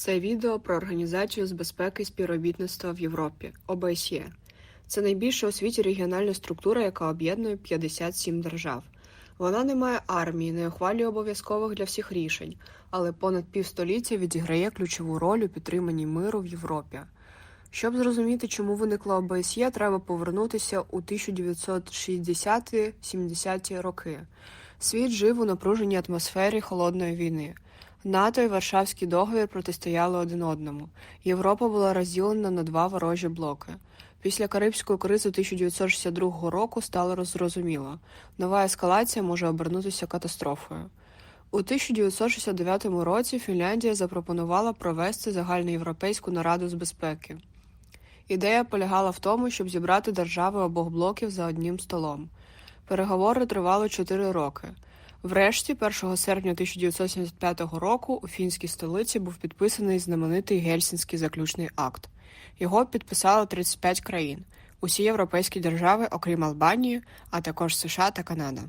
Це відео про Організацію з безпеки і співробітництва в Європі ОБСЄ. Це найбільша у світі регіональна структура, яка об'єднує 57 держав. Вона не має армії, не ухвалює обов'язкових для всіх рішень, але понад півстоліття відіграє ключову роль у підтриманні миру в Європі. Щоб зрозуміти, чому виникла ОБСЄ, треба повернутися у 1960-70-ті роки. Світ жив у напруженій атмосфері холодної війни. НАТО і Варшавський договір протистояли один одному. Європа була розділена на два ворожі блоки. Після Карибської кризи 1962 року стало зрозуміло, нова ескалація може обернутися катастрофою. У 1969 році Фінляндія запропонувала провести загальноєвропейську нараду з безпеки. Ідея полягала в тому, щоб зібрати держави обох блоків за одним столом. Переговори тривали 4 роки. Врешті, 1 серпня 1975 року, у фінській столиці був підписаний знаменитий Гельсінський заключний акт. Його підписало 35 країн, усі європейські держави, окрім Албанії, а також США та Канада.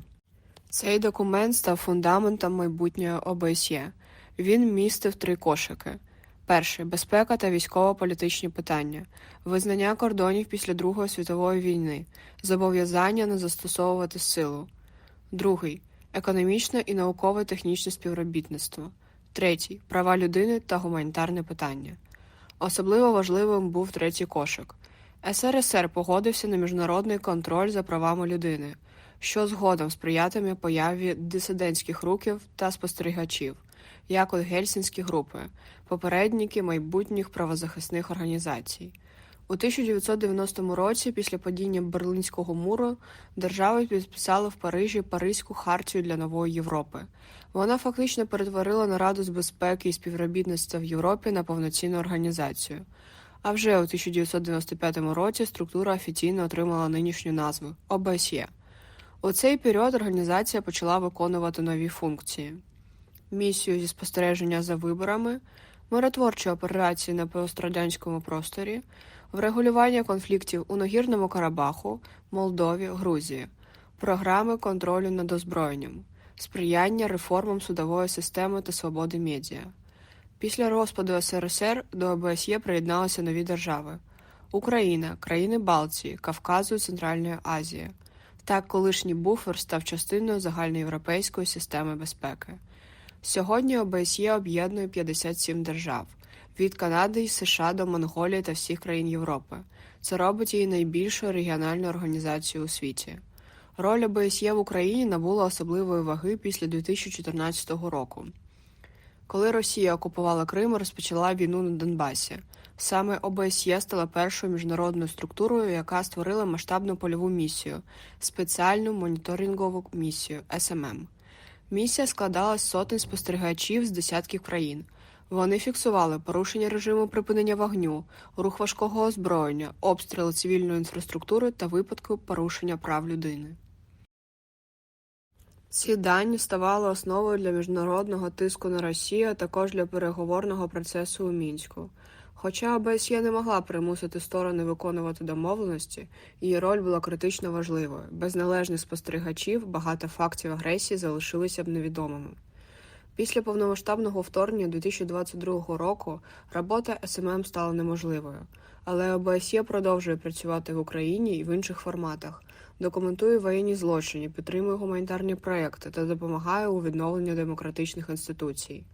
Цей документ став фундаментом майбутньої ОБСЄ. Він містив три кошики: перший безпека та військово-політичні питання, визнання кордонів після Другої світової війни, зобов'язання не застосовувати силу, другий економічне і наукове технічне співробітництво, третій права людини та гуманітарне питання. Особливо важливим був третій кошик. СРСР погодився на міжнародний контроль за правами людини, що згодом сприятиме появі дисидентських рухів та спостерігачів, як от гельсінські групи, попередники майбутніх правозахисних організацій. У 1990 році, після падіння Берлинського муру, держави підписали в Парижі Паризьку хартію для нової Європи. Вона фактично перетворила нараду з безпеки і співробітництва в Європі на повноцінну організацію. А вже у 1995 році структура офіційно отримала нинішню назву ОБСЄ. У цей період організація почала виконувати нові функції: місію зі спостереження за виборами, миротворчі операції на пострадянському просторі, врегулювання конфліктів у Нагірному Карабаху, Молдові, Грузії, програми контролю над озброєнням, сприяння реформам судової системи та свободи медіа. Після розпаду СРСР до ОБСЄ приєдналися нові держави: Україна, країни Балтії, Кавказу і Центральної Азії. Так, колишній буфер став частиною загальноєвропейської системи безпеки. Сьогодні ОБСЄ об'єднує 57 держав від Канади і США до Монголії та всіх країн Європи. Це робить її найбільшою регіональною організацією у світі. Роль ОБСЄ в Україні набула особливої ваги після 2014 року. Коли Росія окупувала Крим і розпочала війну на Донбасі, саме ОБСЄ стала першою міжнародною структурою, яка створила масштабну польову місію спеціальну моніторингову місію СММ. Місія складалась з сотень спостерігачів з десятків країн. Вони фіксували порушення режиму припинення вогню, рух важкого озброєння, обстріли цивільної інфраструктури та випадки порушення прав людини. Ці дані ставали основою для міжнародного тиску на Росію, а також для переговорного процесу у мінську. Хоча ОБСЄ не могла примусити сторони виконувати домовленості, її роль була критично важливою. Без належних спостерігачів багато фактів агресії залишилися б невідомими. Після повномасштабного вторгнення 2022 року робота СММ стала неможливою, але ОБСЄ продовжує працювати в Україні і в інших форматах, документує воєнні злочини, підтримує гуманітарні проекти та допомагає у відновленні демократичних інституцій.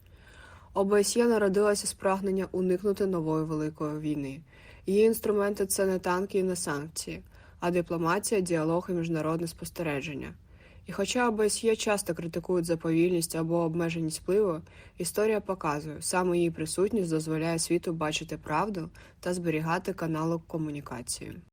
ОБСЄ народилася з прагнення уникнути нової великої війни. Її інструменти це не танки і не санкції, а дипломатія, діалог і міжнародне спостереження. І хоча ОБСЄ часто критикують за повільність або обмеженість впливу, історія показує, саме її присутність дозволяє світу бачити правду та зберігати канали комунікації.